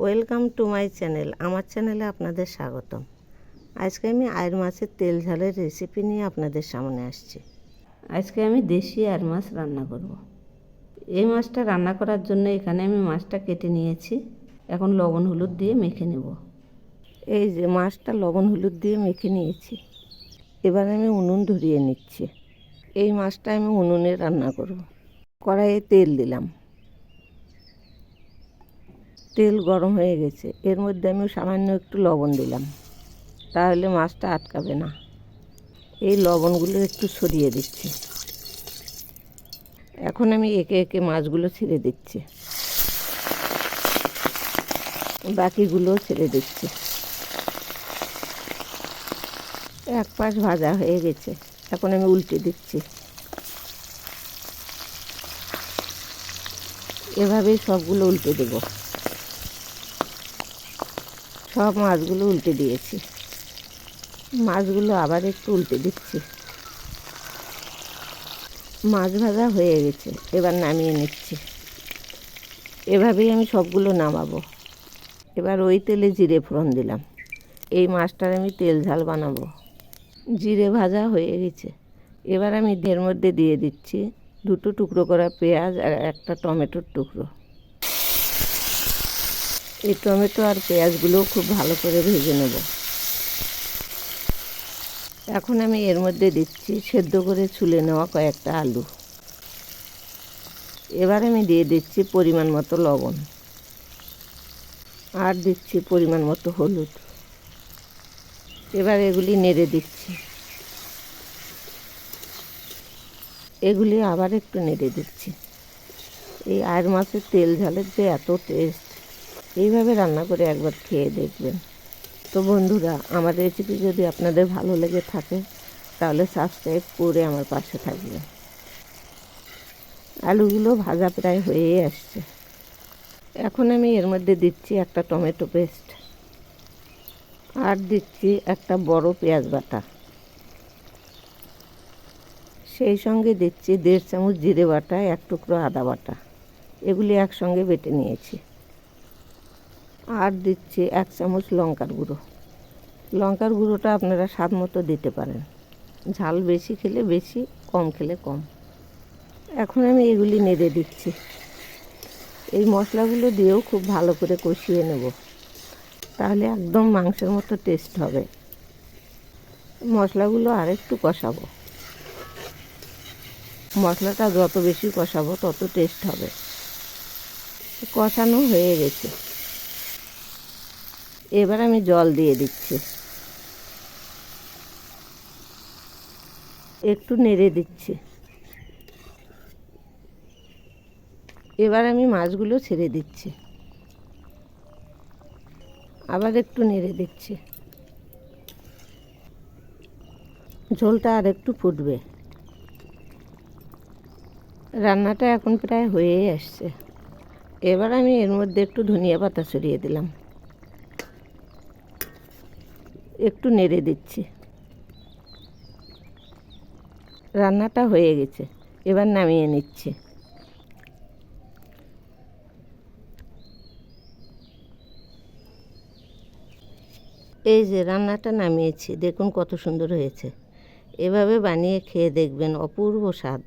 Welcome to my channel, আমার চ্যানেলে আপনাদের স্বাগতম। আজকে আমি আয়ের মাছের তেল ঝালের রেসিপি নিয়ে আপনাদের সামনে আসছি। আজকে আমি দেশি আয়ের মাছ রান্না করব। এই মাছটা রান্না করার জন্য এখানে আমি মাছটা কেটে নিয়েছি। এখন লবণ হলুদ দিয়ে মেখে নেব। এই যে মাছটা লবণ হলুদ দিয়ে মেখে নিয়েছি। এবার আমি উনুন ধরিয়ে নিচ্ছি। এই মাছটা আমি উনুনে রান্না করব। কড়াইয়ে তেল দিলাম। তেল গরম হয়ে গেছে। এর মধ্যে আমি সামান্য একটু লবণ দিলাম। তাহলে মাছটা আটকাবে না। এই লবণগুলো একটু সরিয়ে দিচ্ছি। এখন আমি একে একে মাছগুলো ছেড়ে দিচ্ছি। বাকিগুলো ছেড়ে দিচ্ছি। এক পাশ ভাজা হয়ে গেছে। এখন আমি উল্টে দিচ্ছি। এভাবেই সবগুলো উল্টে দেবো। সব মাছগুলো উল্টে দিয়েছি। মাছগুলো আবার একটু উল্টে দিচ্ছি। মাছ ভাজা হয়ে গেছে, এবার নামিয়ে নিচ্ছি। এভাবেই আমি সবগুলো নামাবো। এবার ওই তেলে জিরে ফোড়ন দিলাম। এই মাছটার আমি তেল ঝাল বানাবো। জিরে ভাজা হয়ে গেছে। এবার আমি এর মধ্যে দিয়ে দিচ্ছি দুটো টুকরো করা পেঁয়াজ আর একটা টমেটোর টুকরো। এই টমেটো আর পেঁয়াজগুলোও খুব ভালো করে ভেজে নেব। এখন আমি এর মধ্যে দিচ্ছি, সেদ্ধ করে ছুলে নেওয়া কয়েকটা আলু। এবার আমি দিয়ে দিচ্ছি পরিমাণ মতো লবণ। আর দিচ্ছি পরিমাণ মতো হলুদ। এবার এগুলি নেড়ে দিচ্ছি। এগুলি আবার একটু নেড়ে দিচ্ছি। এই আয়ের মাছের তেল ঝালের যে এত টেস্ট এইভাবে রান্না করে একবার খেয়ে দেখবেন। তো বন্ধুরা, আমার রেসিপি যদি আপনাদের ভালো লেগে থাকে, তাহলে সাবস্ক্রাইব করে আমার পাশে থাকবেন। আলুগুলো ভাজা প্রায় হয়েই আসছে। এখন আমি এর মধ্যে দিচ্ছি একটা টমেটো পেস্ট। আর দিচ্ছি একটা বড় পেঁয়াজ বাটা। সেই সঙ্গে দিচ্ছি দেড় চামচ জিরে বাটা, এক টুকরো আদা বাটা। এগুলি একসঙ্গে বেটে নিয়েছি। আর দিচ্ছি এক চামচ লঙ্কার গুঁড়ো। লঙ্কার গুঁড়োটা আপনারা স্বাদ মতো দিতে পারেন। ঝাল বেশি খেলে বেশি, কম খেলে কম। এখন আমি এগুলি নেড়ে দিচ্ছি। এই মশলাগুলো দিয়েও খুব ভালো করে কষিয়ে নেব। তাহলে একদম মাংসের মতো টেস্ট হবে। মশলাগুলো আরেকটু কষাবো। মশলাটা যত বেশি কষাবো তত টেস্ট হবে। কষানো হয়ে গেছে। এবার আমি জল দিয়ে দিচ্ছি। একটু নেড়ে দিচ্ছি। এবার আমি মাছগুলো ছেড়ে দিচ্ছি। আবার একটু নেড়ে দিচ্ছি। ঝোলটা আর একটু ফুটবে। রান্নাটা এখন প্রায় হয়েই আসছে। এবার আমি এর মধ্যে একটু ধনিয়া পাতা ছড়িয়ে দিলাম। একটু নেড়ে দিচ্ছি। রান্নাটা হয়ে গেছে। এবার নামিয়ে নিচ্ছি। এই যে রান্নাটা নামিয়েছি, দেখুন কত সুন্দর হয়েছে। এভাবে বানিয়ে খেয়ে দেখবেন অপূর্ব স্বাদ।